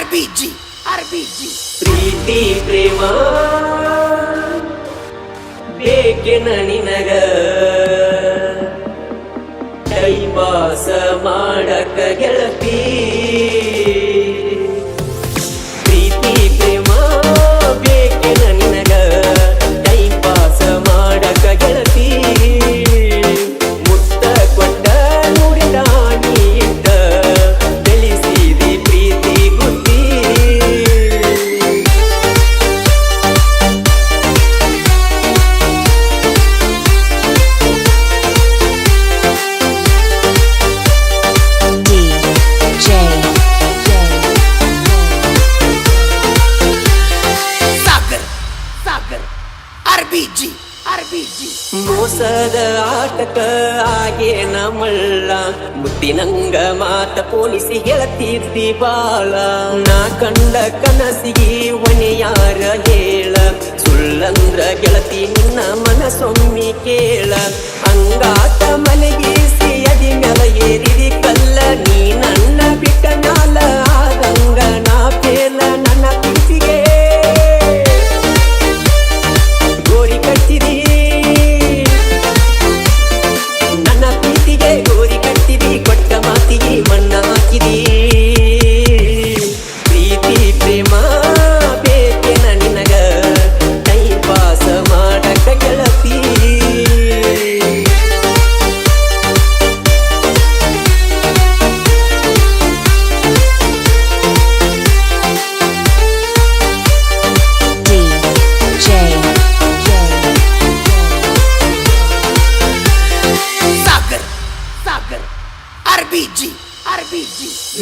RBG, ಆರ್ಬಿಜಿ ಪ್ರೀತಿ ಪ್ರೇಮ. ಬೇಕೆ ನಿನಗ? ಕೈವಾಸ ಮಾಡಕ ಗೆಳತಿ. RBG, RBG. ಮೋಸದ ಆಟಕ ಆಗೇನ ಮಳ್ಳ ಮುತ್ತಿನಂಗ ಮಾತ ಪೋಲಿಸಿ ಗೆಳತಿದ್ದಿ ಬಾಳ. ನಾ ಕಂಡ ಕನಸಿಗೆ ಒಣೆಯಾರ ಹೇಳ. ಸುಳ್ಳಂದ್ರ ಗೆಳತಿ ನಿನ್ನ ಮನಸೊಮ್ಮಿ ಕೇಳ. ಹಂಗಾತ ಮಲಗಿಸಿ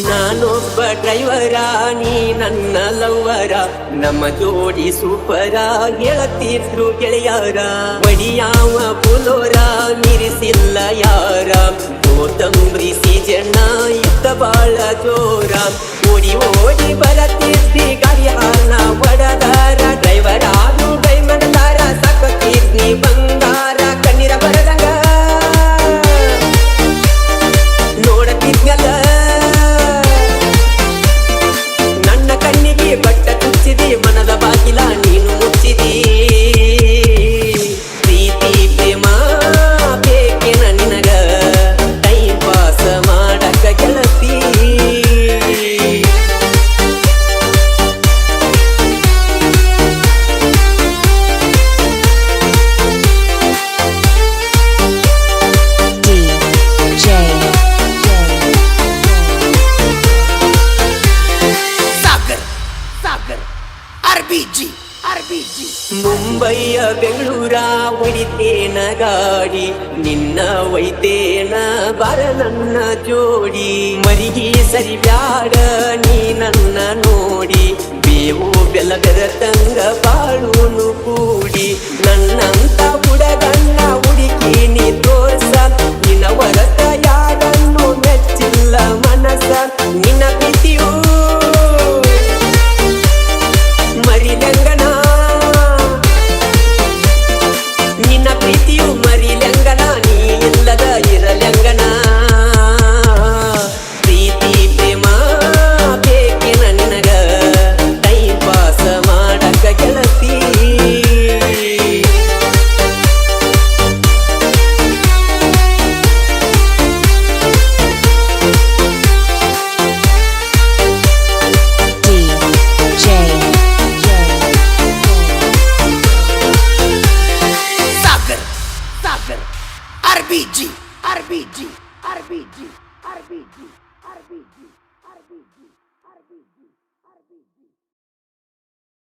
ನಾನೊಬ್ಬ ಡ್ರೈವರ ನೀ ನನ್ನ ಲವ್ವರ ನಮ್ಮ ಜೋಡಿ ಸೂಪರ ಗೆಳತಿದ್ರು ಗೆಳೆಯರ ಒಡಿಯಾವ ಪುಲೋರ ನಿರಿಸಿಲ್ಲ ಯಾರ ಗೋತಂಬ್ರಿ ಸೀಜಣ್ಣ ಇದ್ದ ಬಾಳ ಜೋರ ಓಡಿ ಓಡಿ ಬರತಿದ್ದಿ RBG, RBG. ಮುಂಬೈಯ ಬೆಂಗಳೂರ ಒಡಿತೇನ ಗಾಡಿ ನಿನ್ನ ಒಯ್ತೇನ ಬರ ನನ್ನ ಜೋಡಿ. ಮರಿಗಿ ಸರಿ ಬ್ಯಾಡ ನೀ ನನ್ನ ನೋಡಿ. ಬೇವು ಬೆಲಗರ ತಂಗ ಬಾಳುನು ಕೂಡಿ. ನನ್ನಂತ ಬುಡಗಣ್ಣ ಹುಡುಕಿ ನೀ ತೋರ್ಸ ನಿನ್ನ Arbide! Arbide! Arbide! Arbide!